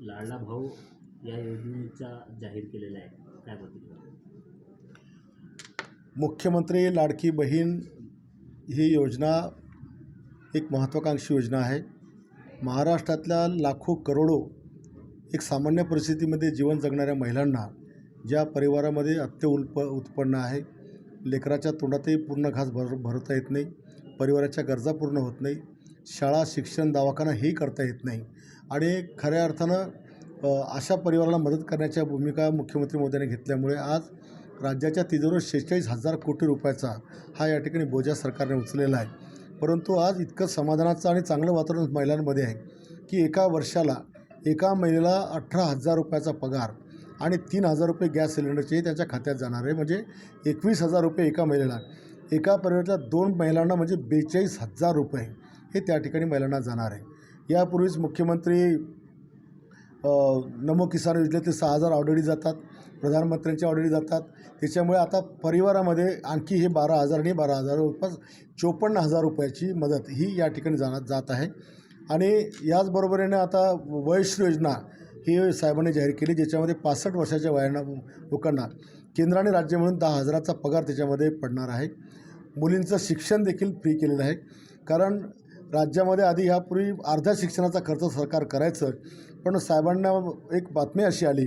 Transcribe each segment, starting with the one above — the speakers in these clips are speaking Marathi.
लाडला भाऊ या योजनेचा जाहीर केलेला आहे. काय बद्दल मुख्यमंत्री लाडकी बहीण ही योजना एक महत्त्वाकांक्षी योजना आहे. महाराष्ट्रातल्या लाखो करोडो एक सामान्य परिस्थितीमध्ये जीवन जगणाऱ्या महिलांना ज्या परिवारामध्ये अत्यउल्प उत्पन्न आहे लेकराच्या तोंडातही पूर्ण घास भर भरता येत नाही परिवाराच्या गरजा पूर्ण होत नाही शाळा शिक्षण दवाखाना हेही करता येत नाही आणि खऱ्या अर्थानं अशा परिवाराला मदत करण्याच्या भूमिका मुख्यमंत्री मोदींनी घेतल्यामुळे आज राज्याच्या तिजोरीवर शेहेचाळीस हजार कोटी रुपयाचा हा या ठिकाणी बोजा सरकारने उचललेला आहे. परंतु आज इतकं समाधानाचं आणि चांगलं वातावरण महिलांमध्ये आहे की एका वर्षाला एका महिलेला अठरा हजार रुपयाचा पगार आणि तीन हजार रुपये गॅस सिलेंडरचे त्याच्या खात्यात जाणार आहे. म्हणजे एकवीस हजार रुपये एका महिलेला. एका परिवारातल्या दोन महिलांना म्हणजे बेचाळीस हजार रुपये हे त्या ठिकाणी महिलांना जाणार आहे. यापूर्वीच मुख्यमंत्री नमो किसान योजनेतले सहा हजार ऑलरेडी जातात प्रधानमंत्र्यांच्या ऑलरेडी जातात. त्याच्यामुळे आता परिवारामध्ये आणखी हे बारा हजार आणि बारा हजार जवळपास चोपन्न हजार रुपयाची मदत ही या ठिकाणी जाणार जात आहे. आणि याचबरोबरीने आता वयश्री योजना ही साहेबांनी जाहीर केली ज्याच्यामध्ये पासष्ट वर्षाच्या वयाना लोकांना केंद्र आणि राज्य म्हणून दहा हजाराचा पगार त्याच्यामध्ये पडणार आहे. मुलींचं शिक्षण देखील फ्री केलेलं आहे. कारण राज्यामध्ये आधी ह्यापूर्वी अर्ध्या शिक्षणाचा खर्च सरकार करायचं. पण साहेबांना एक बातमी अशी आली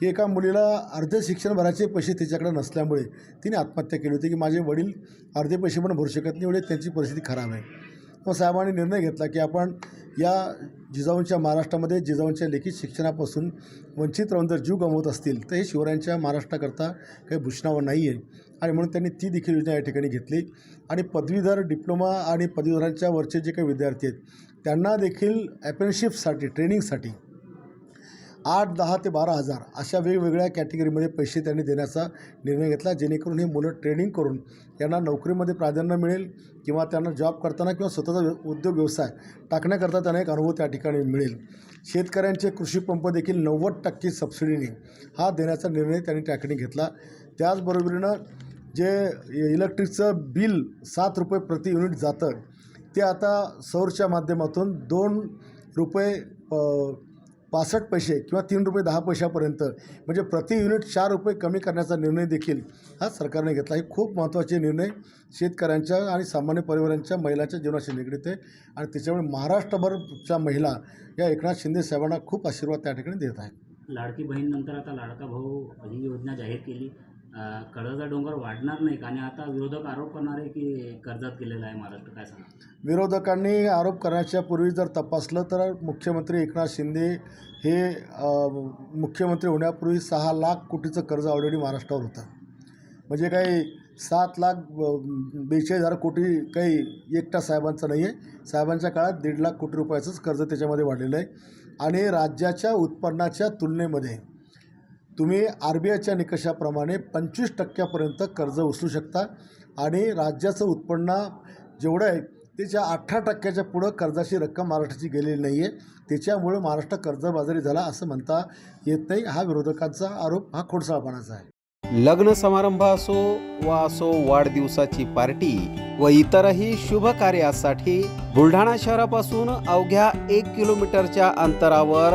की एका मुलीला अर्धे शिक्षण भरायचे पैसे तिच्याकडे नसल्यामुळे तिने आत्महत्या केली होती की माझे वडील अर्धे पैसे पण भरू शकत नाही एवढे त्यांची परिस्थिती खराब आहे. मग साहेबांनी निर्णय घेतला की आपण या जिजाऊंच्या महाराष्ट्रामध्ये जिजाऊंच्या लेखी शिक्षणापासून वंचित राहून जर जीव गमवत असतील तर हे शिवरायांच्या महाराष्ट्राकरता काही भूषणावं नाही आहे आणि म्हणून त्यांनी ती देखील योजना या ठिकाणी घेतली. आणि पदवीधर डिप्लोमा आणि पदवीधरांच्या वरचे जे काही विद्यार्थी आहेत त्यांना देखील अप्रेंटिसशिपसाठी ट्रेनिंगसाठी आठ दहा ते बारा हजार अशा वेगवेगळ्या कॅटेगरीमध्ये पैसे त्यांनी देण्याचा निर्णय घेतला जेणेकरून ही मुलं ट्रेनिंग करून यांना नोकरीमध्ये प्राधान्य मिळेल किंवा त्यांना जॉब करताना किंवा स्वतःचा उद्योग व्यवसाय टाकण्याकरता त्यांना एक अनुभव त्या ठिकाणी मिळेल. शेतकऱ्यांचे कृषीपंप देखील नव्वद टक्के सबसिडीने हा देण्याचा निर्णय त्यांनी त्या ठिकाणी घेतला. त्याचबरोबरीनं जे इलेक्ट्रिकचं बिल सात रुपये प्रति युनिट जातं ते आता सौरच्या माध्यमातून दोन रुपये पासष्ट पैसे किंवा तीन रुपये दहा पैशापर्यंत म्हणजे प्रति युनिट चार रुपये कमी करण्याचा निर्णय देखील हा सरकारने घेतला. हे खूप महत्त्वाचे निर्णय शेतकऱ्यांच्या आणि सामान्य परिवारांच्या महिलांच्या जीवनाशी निगडीत आहे आणि त्याच्यामुळे महाराष्ट्रभरच्या महिला या एकनाथ शिंदे साहेबांना खूप आशीर्वाद त्या ठिकाणी देत आहेत. लाडकी बहीण नंतर आता लाडका भाऊ ही योजना जाहीर केली. कर्जाचा डोंगर वाढणार नाही का आणि आता विरोधक आरोप करणार आहे की कर्जात गेलेला आहे महाराष्ट्र काय सांगा विरोधकांनी आरोप करण्याच्या पूर्वी जर तपासलं तर मुख्यमंत्री एकनाथ शिंदे हे अ, मुख्यमंत्री होण्यापूर्वी सहा लाख कोटीचं कर्ज ऑलरेडी महाराष्ट्रावर होतं. म्हणजे काही सात लाख अ, बेचाळीस हजार कोटी काही एकटा साहेबांचं नाही आहे. साहेबांच्या काळात दीड लाख कोटी रुपयाचंच कर्ज त्याच्यामध्ये वाढलेलं आहे. आणि राज्याच्या उत्पन्नाच्या तुलनेमध्ये तुम्ही आर बी आयच्या निकषाप्रमाणे पंचवीस टक्क्यापर्यंत कर्ज उचलू शकता आणि राज्याचं उत्पन्न जेवढं आहे त्याच्या अठरा टक्क्याच्या पुढं कर्जाची रक्कम महाराष्ट्राची गेलेली नाही आहे त्याच्यामुळे महाराष्ट्र कर्जबाजारी झाला असं म्हणता येत नाही. हा विरोधकांचा आरोप हा खोडसाळपणाचा आहे. लग्न समारंभ असो वा असो वाढदिवसाची पार्टी व इतरही शुभ कार्यासाठी बुलढाणा शहरापासून अवघ्या एक किलोमीटरच्या अंतरावर